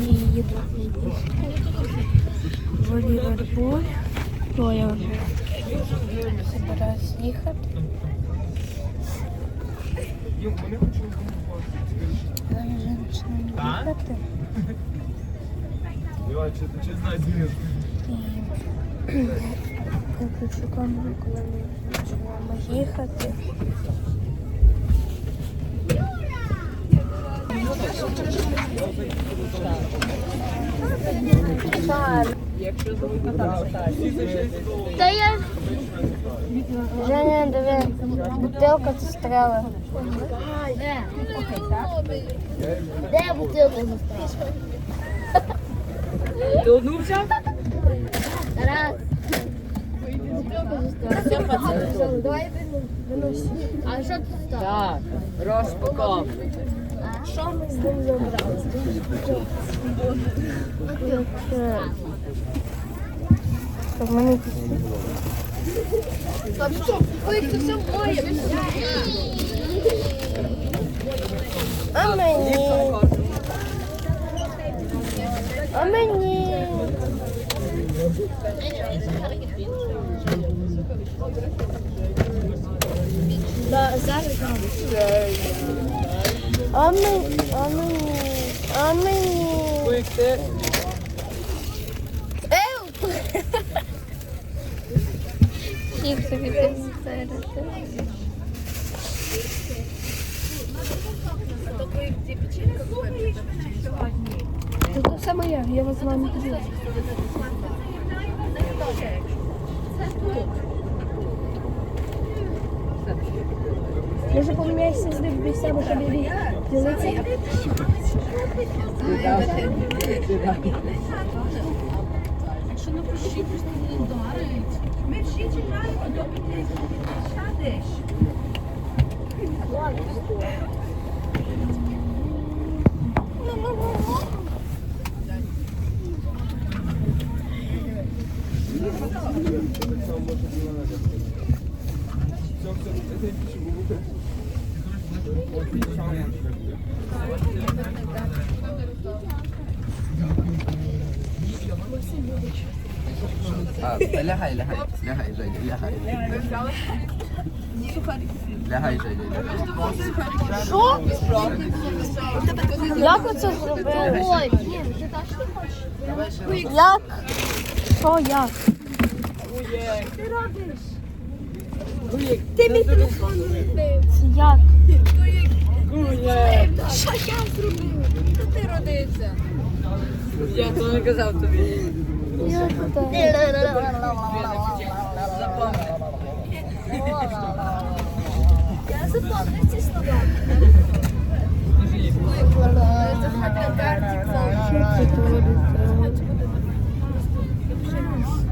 і їду в Ліверпуль. То я вже збираюсь їхати. Зараз вже почнемо їхати. Чи, чи знає дві І камеру, коли ми почнемо їхати. Та я... Женя, диви, бутилка це стрела. Де бутилка застряла? Ти одну взяв? Раз. Давай виносимо. А що тут стало? Так, розпаковка. Що ми з ним забрали? Так, в мене якісь... А мені? А мені? Да, зараз. А мені? А мені? А мені? Серед. Це все моє, я вас з вами поділю. Може поміняйся з ним без себе, він ділиться? Якщо напишіть, просто не вдарить. Ми всі чекаємо, доки ти сядеш. Лягай, лягай, лягай, Женя, лягай. Лягай, Женя. Що? Як оце зробили? Ой, як? Що як? Ти мій телефон розбив. Це як? Що я зробив? Та ти родиться. Я то не казав тобі. Я.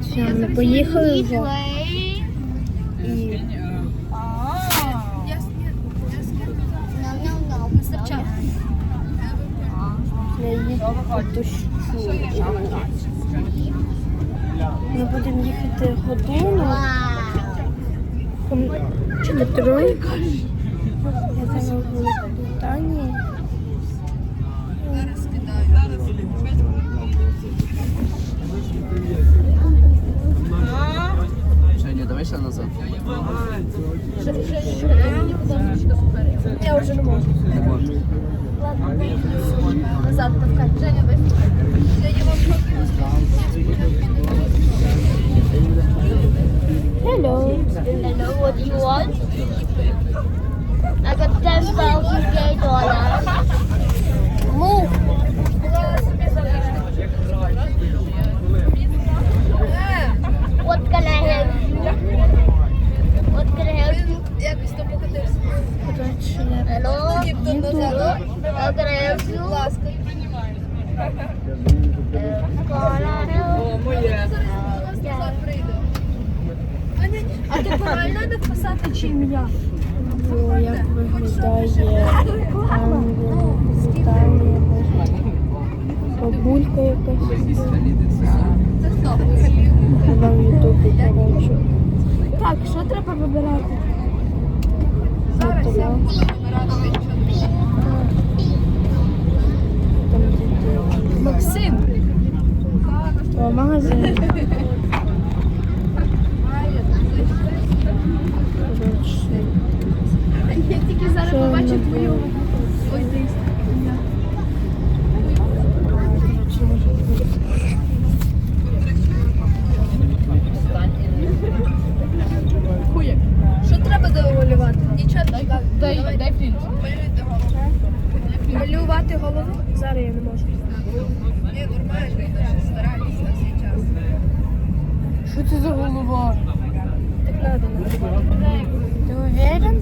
Все, ми поїхали вже. Я їду по дощу. Ми будемо їхати годину. Чи метро? Я зараз в Великобританії. Женя, дивися назад. Я вже не можу. Не можу. Назад тавкати. Женя, вийшли. I know what you want. I got $10000 Move. What can I help you? What can I help you? Hello? Can help you? Правильно написати чи ім'я? Ну, як виглядає ангел, бабулька якась. Вона в Ютубі, коротше. Так, що треба вибирати? Зараз я Мотора. буду вибирати. Там магазин. Я тільки зараз Що побачив вона твою. була? Ой, десь. Хуя. Що треба домалювати? Нічого не треба. Дай, дай принт. Малювати голову? Зараз я не можу. Ні, нормально, стараюся зараз. Що це за голова? Так надо. Ти уверен?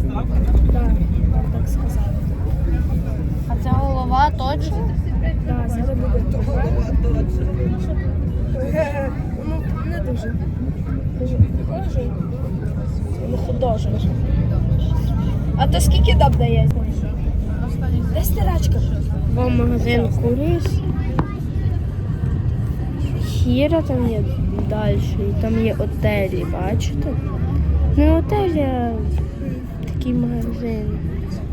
Так, вам так сказали. А це голова точно? Так, зараз буде. Ну, не дуже. Похожий. Не художник. А то скільки доб дає? Де стирачка? Вам магазин курис. Хіра там є далі, і там є отелі, бачите? Не отелі, такий магазин.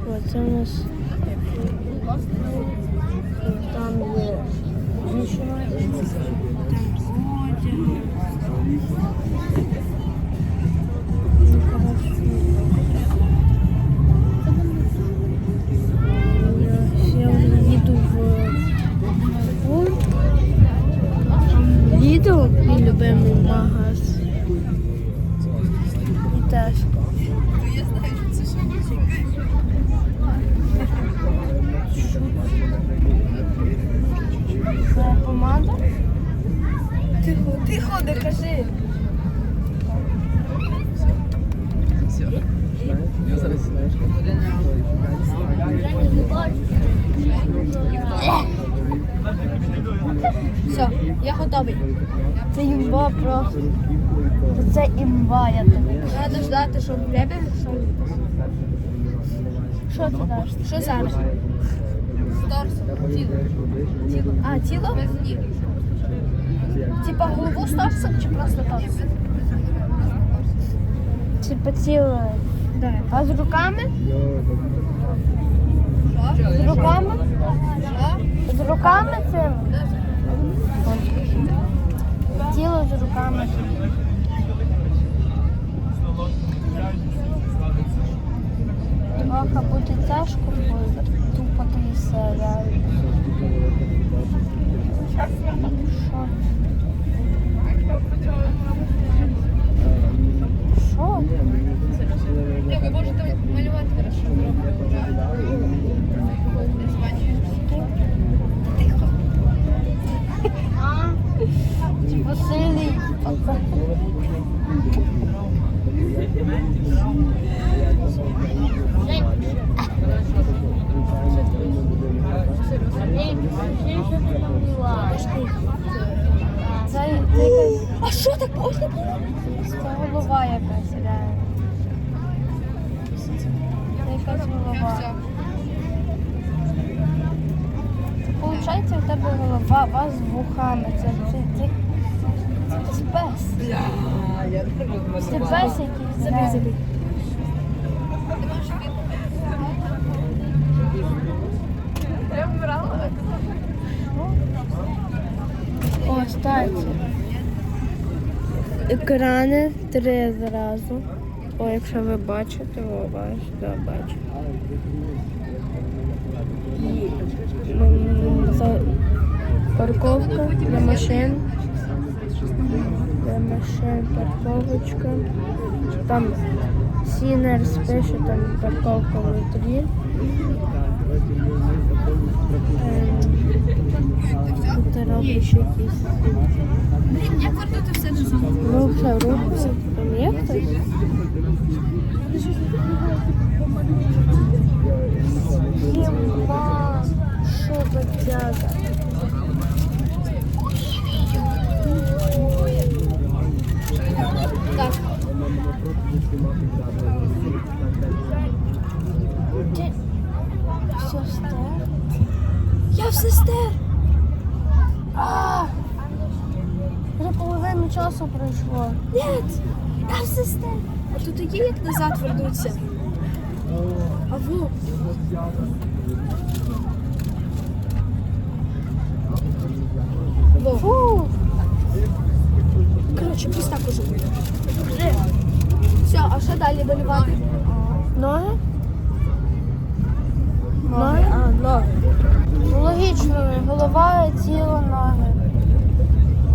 О, це у нас Все, я готовий. Це імба просто. Це імба, я тобі. Треба ждати, щоб в Що ти даш? Що зараз? Торс, тіло. Тіло. А, тіло? Без ніг. Типа голову з торсом чи просто торс? Типа тіло. Да. А з руками? З руками? З руками це? Тіло з руками. Трохи буде тяжко, бо тупо ти все реально. Що? Що? Ні, ви можете малювати хорошо. Василій. Це, це якась... А що так можна було? Це голова якась реально. Це якась голова. Получається, у тебе голова, вас з вухами. Це, це, це, це, це пес. Я не можу Це пес якийсь. Забій, забій. О, кстати. Екрани три зразу. О, якщо ви бачите, о, бачите, я бачу. Парковка для машин. Для машин парковочка. Там Сінерс пише, там парковка внутрі. Ем, Тут робиш якісь. Блін, як вернути все назад? Рухся, рухся. Там є хтось? Єма, що за тяга? Так. Ти все стер? Я все стер! А! Вже половину часу пройшло. Нет! Я все стер! А тут є як назад вернуться? А во! Во. Фу! Коротше, пусть так уже буде. Все, а що далі болівати? Ноги? Ноги? А, ноги. Логічно, голова, тіло, ноги.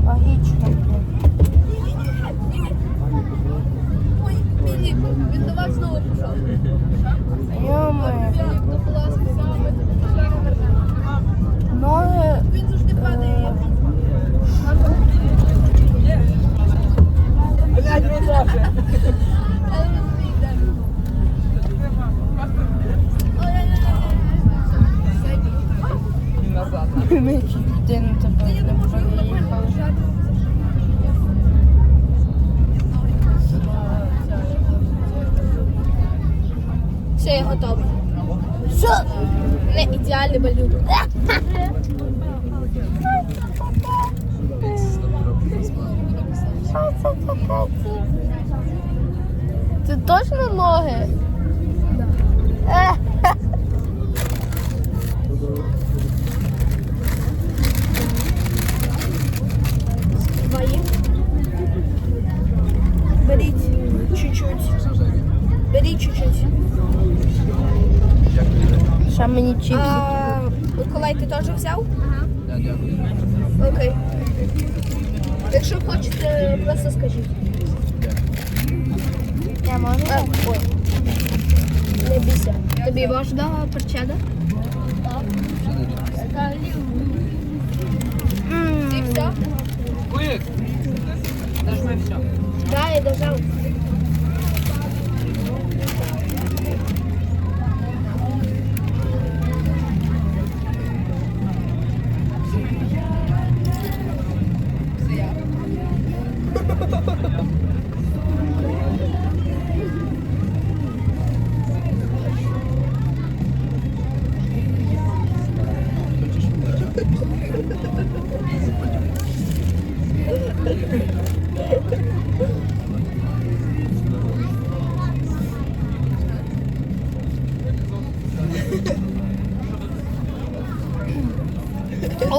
Логічно. Ой, Філіп, він до вас знову пішов. Йоми. Філіп, ну будь ласка, саме. Ноги. Він завжди падає. Назад. Ми чуть дитину тебе Я не можу його нормально приїхали. держати. Все, я готова. Що? Не ідеальний балюк. Це точно ноги? Е, Твої. Беріть чуть-чуть. Беріть чуть-чуть. Ще мені чіпсики. Миколай, ти теж взяв? Дякую. Окей. Якщо хочете, просто скажіть. Я можу? А, ой. Не бійся. Тобі можна перчада? Ти все? Куик! Нажми все. Да, я дожав.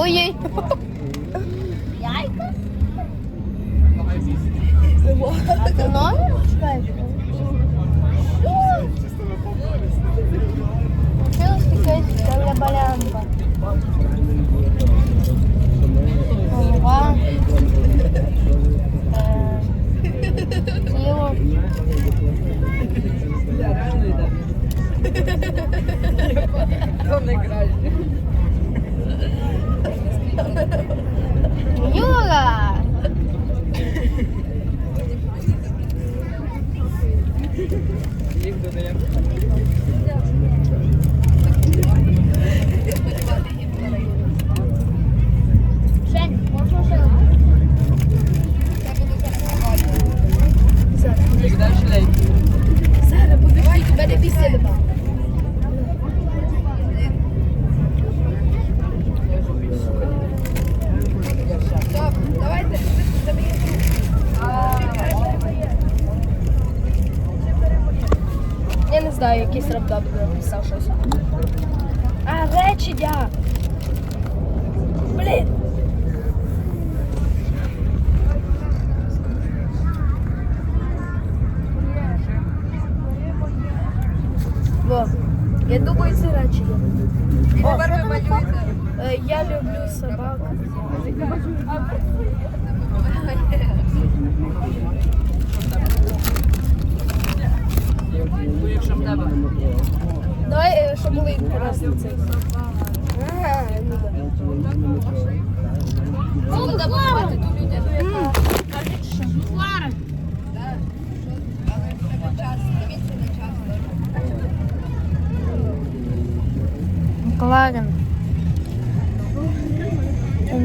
Ой-ой. Яйка? А ти ноги? Чилось якась телебалянка. Голова. Е, Тіло. Я реально йде. То не краще. Юра! Їх додає. Жень, можна ще? Їх далі лейк. Зараз подивись, тебе не бійся нема. Стоп, давайте. Я не знаю, якийсь раптап написав щось. А, речення! Блін! Во, я думаю, це речення. О, Тепер ви малюєте. е, я люблю собак.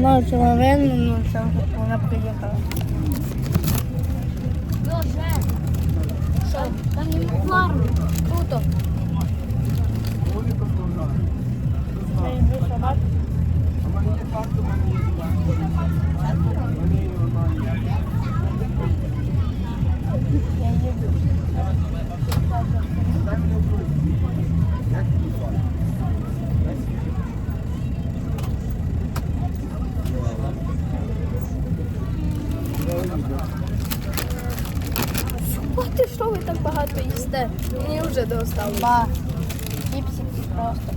Не вона винна, але все, вона приїхала. Що? Там є Клара. Круто. Я люблю що ви так багато їсте? Мені вже достало. Ба, чіпсики просто.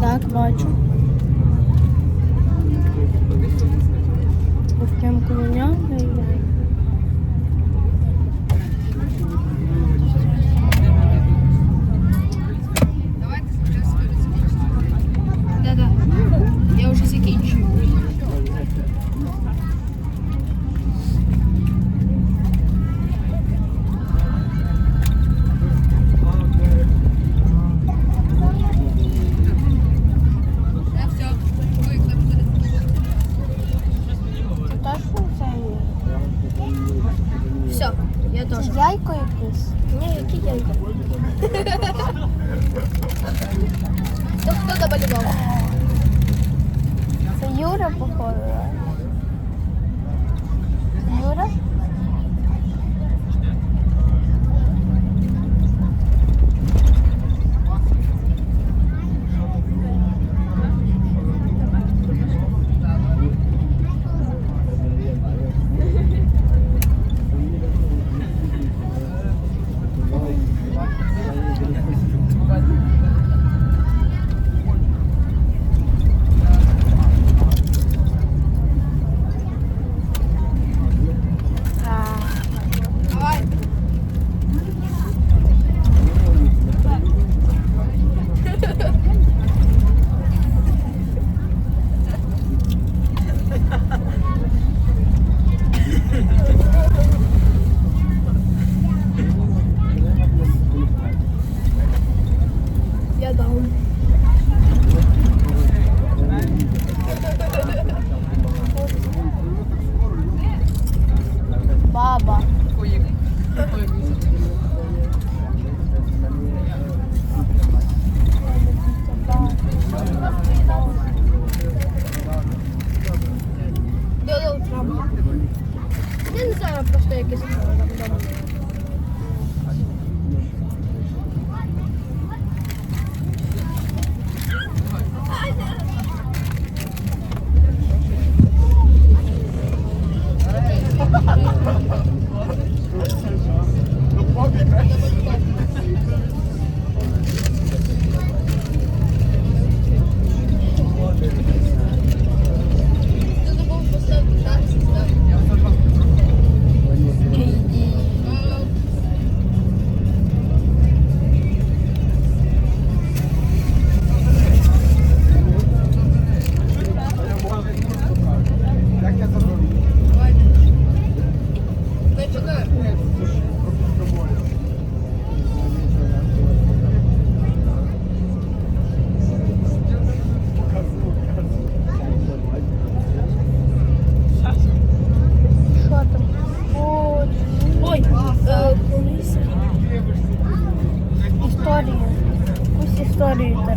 Так, бачу. gown.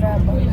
trabaho.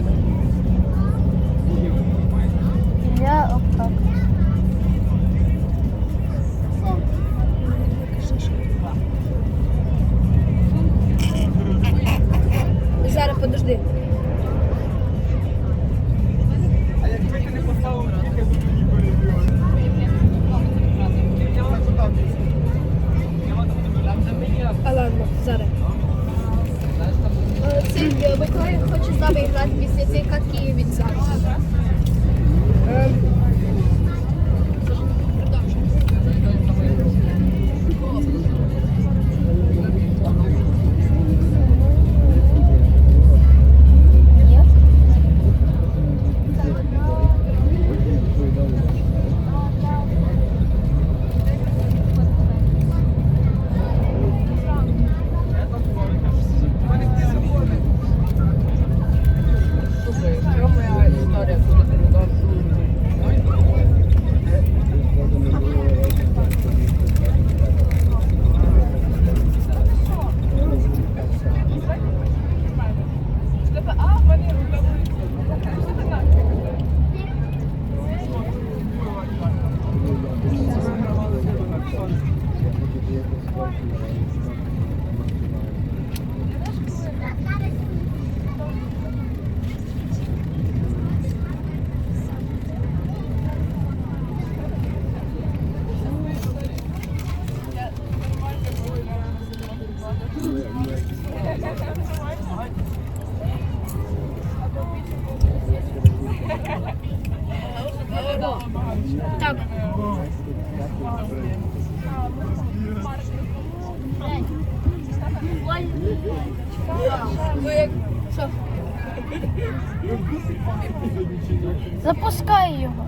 Запускай його.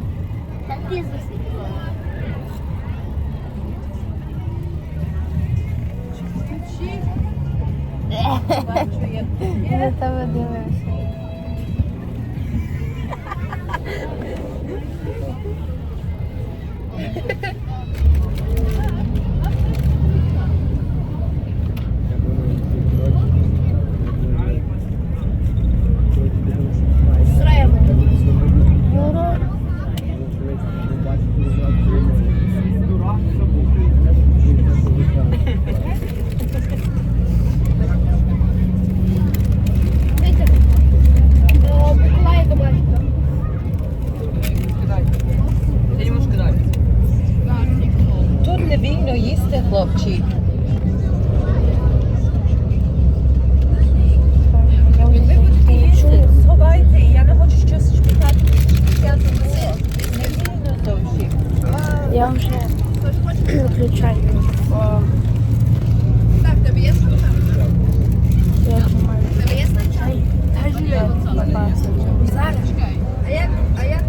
Я на тебе дивився. Ha ha ha.